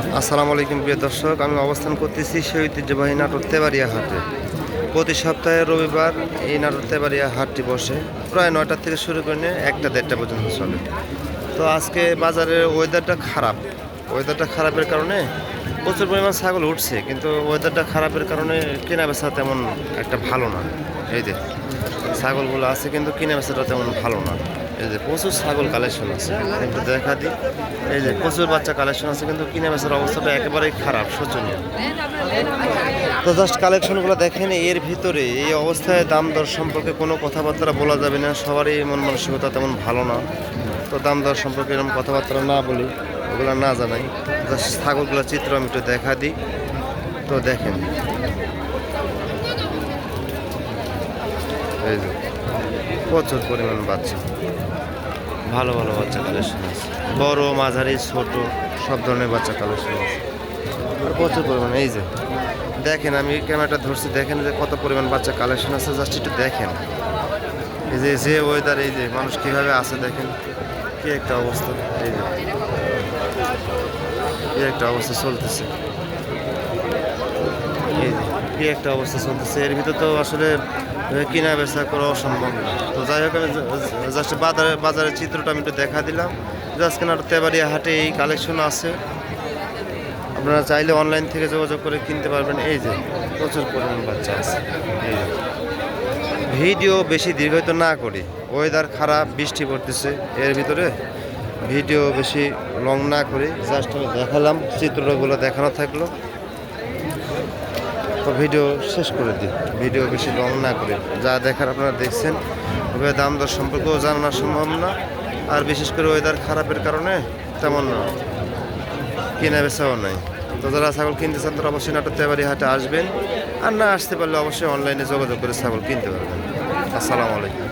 আসসালামু আলাইকুম প্রিয় দর্শক, আমি অবস্থান করতেছি সেই ঐতিহ্যবাহী নাটোর তেবাড়িয়া হাটে। প্রতি সপ্তাহে রবিবার এই নাটোর তেবাড়িয়া হাটটি বসে। প্রায় নয়টা থেকে শুরু করে নিয়ে একটা দেড়টা পর্যন্ত চলে। তো আজকে বাজারের ওয়েদারটা খারাপ। ওয়েদারটা খারাপের কারণে প্রচুর পরিমাণ ছাগল উঠছে, কিন্তু ওয়েদারটা খারাপের কারণে কেনা বেচা তেমন একটা ভালো না। এই যে, ছাগলগুলো আছে, কিন্তু কিনে বেচাটা তেমন ভালো না। এই যে প্রচুর ছাগল কালেকশন আছে। একটু দেখা দিই। এই যে প্রচুর বাচ্চা কালেকশন আছে, কিন্তু কিনে বেচার অবস্থাটা একেবারেই খারাপ, শোচনীয়। তো জাস্ট কালেকশনগুলো দেখেন, এর ভিতরে এই অবস্থায় দাম দর সম্পর্কে কোনো কথাবার্তা বলা যাবে না। সবারই মন মানসিকতা তেমন ভালো না। তো দাম দর সম্পর্কে এরকম কথাবার্তা না বলি, ওগুলো না জানাই। জাস্ট ছাগলগুলোর চিত্র আমি একটু দেখা দিই। তো দেখেন। এই যে। প্রচুর পরিমাণ বাচ্চা। ভালো ভালো বাচ্চা কালেকশন আছে। বড় মাঝারি ছোট সব ধরনের বাচ্চা কালেকশন আছে। আর প্রচুর পরিমাণ এই যে। দেখেন আমি ক্যামেরাটা ধরছি দেখেন যে কত পরিমাণ বাচ্চা কালেকশন আছে জাস্ট একটু দেখেন। এই যে যে ওয়েদার এই যে মানুষ কীভাবে আছে দেখেন। কি একটা অবস্থা এই যে। কি একটা অবস্থা চলতেছে। কি একটা অবস্থা চলতেছে। এর ভিতরে তো আসলে কিনা বেচা করা অসম্ভব না। তো যাই হোক, আমি জাস্ট বাজারে, বাজারের চিত্রটা আমি একটু দেখা দিলাম। জাস্ট কেনার তেবাড়িয়া হাটে এই কালেকশন আছে। আপনারা চাইলে অনলাইন থেকে যোগাযোগ করে কিনতে পারবেন। এই যে, প্রচুর পরিমাণ বাচ্চা আছে। ভিডিও বেশি দীর্ঘায়িত না করি। ওয়েদার খারাপ, বৃষ্টি পড়তেছে। এর ভিতরে ভিডিও বেশি লং না করে। জাস্ট আমি দেখালাম, চিত্রগুলো দেখানো থাকল। তো ভিডিও শেষ করে দিই। ভিডিও বেশি লং না করে। যা দেখার আপনারা দেখছেন। ওভাবে দাম দর সম্পর্কেও জানানো সম্ভব না। আর বিশেষ করে ওয়েদার খারাপের কারণে তেমন না। কেনা বেচাও নাই। তো যারা ছাগল কিনতে চান, তারা অবশ্যই নাটক তেবারি হাটে আসবেন। আর না আসতে পারলে অবশ্যই অনলাইনে যোগাযোগ করে ছাগল কিনতে পারবেন। আসসালামু আলাইকুম।